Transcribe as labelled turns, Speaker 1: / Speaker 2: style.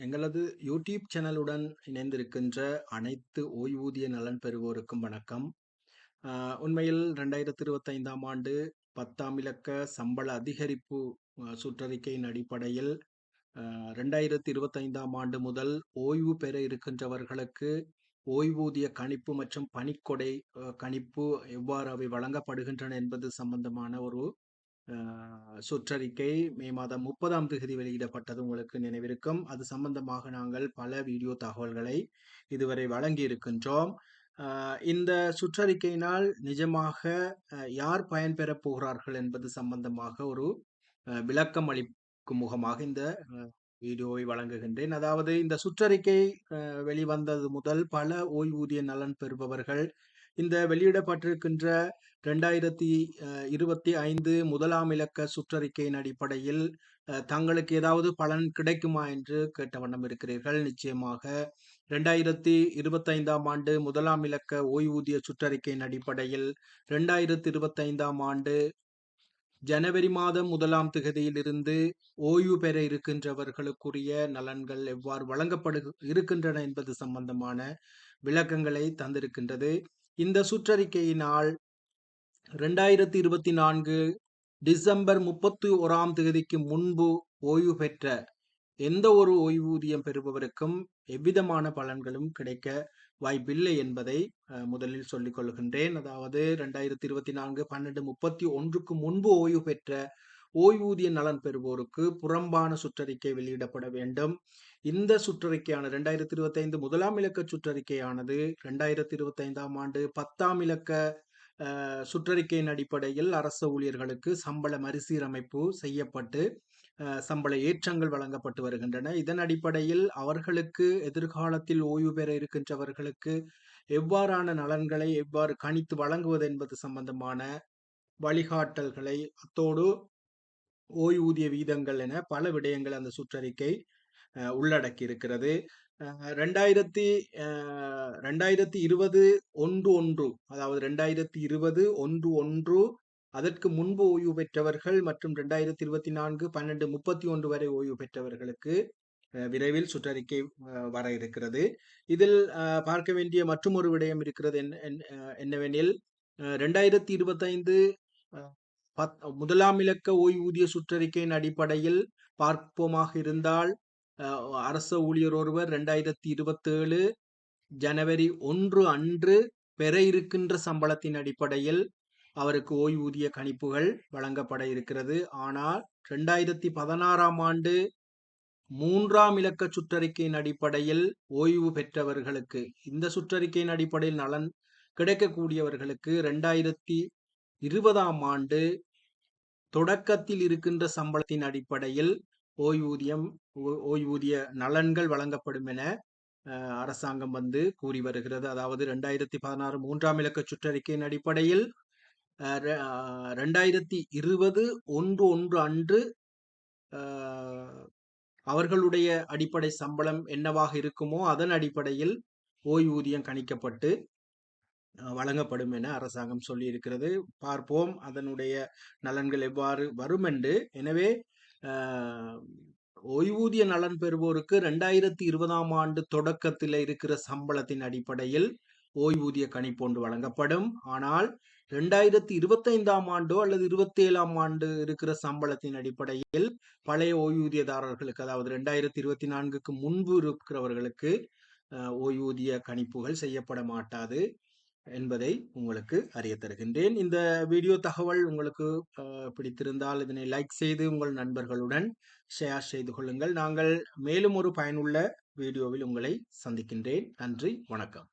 Speaker 1: எங்களது யூடியூப் சேனலுடன் இணைந்திருக்கின்ற அனைத்து ஓய்வூதிய நலன் பெறுவோருக்கும் வணக்கம். உண்மையில் ரெண்டாயிரத்தி இருபத்தைந்தாம் ஆண்டு பத்தாம் இலக்க சம்பள அதிகரிப்பு சுற்றறிக்கையின் அடிப்படையில் ரெண்டாயிரத்தி இருபத்தைந்தாம் ஆண்டு முதல் ஓய்வு பெற இருக்கின்றவர்களுக்கு ஓய்வூதிய கணிப்பு மற்றும் பணிக்கொடை கணிப்பு எவ்வாறு அவை வழங்கப்படுகின்றன என்பது சம்பந்தமான ஒரு சுற்றறிக்கை மே மாதம் முப்பதாம் தேதி வெளியிடப்பட்டது உங்களுக்கு நினைவிருக்கும். அது சம்பந்தமாக நாங்கள் பல வீடியோ தகவல்களை இதுவரை வழங்கி இருக்கின்றோம் இந்த சுற்றறிக்கையினால் நிஜமாக யார் பயன்பெறப் போகிறார்கள் என்பது சம்பந்தமாக ஒரு விளக்கம் அளிக்கும் முகமாக இந்த வீடியோவை வழங்குகின்றேன். அதாவது இந்த சுற்றறிக்கை வெளிவந்தது முதல் பல ஓய்வூதிய நலன் பெறுபவர்கள் இந்த வெளியிடப்பட்டிருக்கின்ற ரெண்டாயிரத்தி இருபத்தி ஐந்து முதலாம் இலக்க சுற்றறிக்கையின் அடிப்படையில் தங்களுக்கு ஏதாவது பலன் கிடைக்குமா என்று கேட்ட வண்ணம் இருக்கிறீர்கள். நிச்சயமாக ரெண்டாயிரத்தி இருபத்தைந்தாம் ஆண்டு முதலாம் இலக்க ஓய்வூதிய சுற்றறிக்கையின் அடிப்படையில் ரெண்டாயிரத்தி இருபத்தைந்தாம் ஆண்டு ஜனவரி மாதம் முதலாம் திகதியிலிருந்து ஓய்வு பெற இருக்கின்றவர்களுக்குரிய நலன்கள் எவ்வாறு வழங்கப்படு இருக்கின்றன என்பது சம்பந்தமான விளக்கங்களை தந்திருக்கின்றது. இந்த சுற்றறிக்கையினால் ரெண்டாயிரத்தி இருபத்தி நான்கு டிசம்பர் முப்பத்தி ஓராம் தேதிக்கு முன்பு ஓய்வு பெற்ற எந்த ஒரு ஓய்வூதியம் பெறுபவருக்கும் எவ்விதமான பலன்களும் கிடைக்க வாய்ப்பில்லை என்பதை முதலில் சொல்லிக் கொள்கின்றேன். அதாவது ரெண்டாயிரத்தி இருபத்தி நான்கு பன்னெண்டு முப்பத்தி ஒன்றுக்கு முன்பு ஓய்வு பெற்ற ஓய்வூதிய நலன் பெறுவோருக்கு புறம்பான சுற்றறிக்கை வெளியிடப்பட வேண்டும். இந்த சுற்றறிக்கையான ரெண்டாயிரத்தி இருபத்தைந்து முதலாம் இலக்க சுற்றறிக்கையானது ரெண்டாயிரத்தி இருபத்தைந்தாம் ஆண்டு பத்தாம் இலக்க சுற்றறிக்கையின் அடிப்படையில் அரசு ஊழியர்களுக்கு சம்பள மறுசீரமைப்பு செய்யப்பட்டு சம்பள ஏற்றங்கள் வழங்கப்பட்டு வருகின்றன. இதன் அடிப்படையில் அவர்களுக்கு எதிர்காலத்தில் ஓய்வு பெற இருக்கின்றவர்களுக்கு எவ்வாறான நலன்களை எவ்வாறு கணித்து வழங்குவது என்பது சம்பந்தமான வழிகாட்டல்களை அத்தோடு ஓய்வூதிய வீதங்கள் என பல விடயங்கள் அந்த சுற்றறிக்கை உள்ளடக்கி இருக்கிறது ரெண்டாயிரத்தி ரெண்டாயிரத்தி இருபது ஒன்று ஒன்று அதாவது ரெண்டாயிரத்தி இருபது ஒன்று ஒன்று அதற்கு முன்பு ஓய்வு பெற்றவர்கள் மற்றும் ரெண்டாயிரத்தி இருபத்தி நான்கு பன்னெண்டு முப்பத்தி ஒன்று வரை ஓய்வு பெற்றவர்களுக்கு விரைவில் சுற்றறிக்கை வர இருக்கிறது. இதில் பார்க்க வேண்டிய மற்றும் ஒரு விடயம் இருக்கிறது என்ன- என்னவெனில் ரெண்டாயிரத்தி இருபத்தைந்து பத் முதலாம் இலக்க ஓய்வூதிய சுற்றறிக்கையின் அடிப்படையில் பார்ப்போமாக இருந்தால் அரச ஊழியர் ஒருவர் ரெண்டாயிரத்தி இருபத்தேழு ஜனவரி ஒன்று அன்று பெற இருக்கின்ற சம்பளத்தின் அடிப்படையில் அவருக்கு ஓய்வூதிய கணிப்புகள் வழங்கப்பட இருக்கிறது. ஆனால் ரெண்டாயிரத்தி பதினாறாம் ஆண்டு மூன்றாம் இலக்க சுற்றறிக்கையின் அடிப்படையில் ஓய்வு பெற்றவர்களுக்கு இந்த சுற்றறிக்கையின் அடிப்படையில் நலன் கிடைக்கக்கூடியவர்களுக்கு ரெண்டாயிரத்தி இருபதாம் ஆண்டு தொடக்கத்தில் இருக்கின்ற சம்பளத்தின் அடிப்படையில் ஓய்வூதியம் ஓ- ஓய்வூதிய நலன்கள் வழங்கப்படும் என அரசாங்கம் வந்து கூறி வருகிறது. அதாவது ரெண்டாயிரத்தி பதினாறு மூன்றாம் இலக்க சுற்றறிக்கையின் அடிப்படையில் ரெண்டாயிரத்தி இருபது ஒன்று ஒன்று அன்று அவர்களுடைய அடிப்படை சம்பளம் என்னவாக இருக்குமோ அதன் அடிப்படையில் ஓய்வூதியம் கணிக்கப்பட்டு வழங்கப்படும் என அரசாங்கம் சொல்லியிருக்கிறது. பார்ப்போம் அதனுடைய நலன்கள் எவ்வாறு வரும் என்று. எனவே ஓய்வூதிய நலன் பெறுவோருக்கு ரெண்டாயிரத்தி இருபதாம் ஆண்டு தொடக்கத்தில் இருக்கிற சம்பளத்தின் அடிப்படையில் ஓய்வூதிய கணிப்பு ஒன்று வழங்கப்படும். ஆனால் ரெண்டாயிரத்தி இருபத்தைந்தாம் ஆண்டோ அல்லது இருபத்தி ஏழாம் ஆண்டு இருக்கிற சம்பளத்தின் அடிப்படையில் பழைய ஓய்வூதியதாரர்களுக்கு அதாவது ரெண்டாயிரத்தி இருபத்தி நான்குக்கு முன்பு இருக்கிறவர்களுக்கு ஓய்வூதிய கணிப்புகள் செய்யப்பட மாட்டாது. என்பதை உங்களுக்கு அறிய தருகின்றேன். இந்த வீடியோ தகவல் உங்களுக்கு பிடித்திருந்தால் இதனை லைக் செய்து உங்கள் நண்பர்களுடன் ஷேர் செய்து கொள்ளுங்கள். நாங்கள் மேலும் ஒரு பயனுள்ள வீடியோவில் உங்களை சந்திக்கின்றேன். நன்றி வணக்கம்.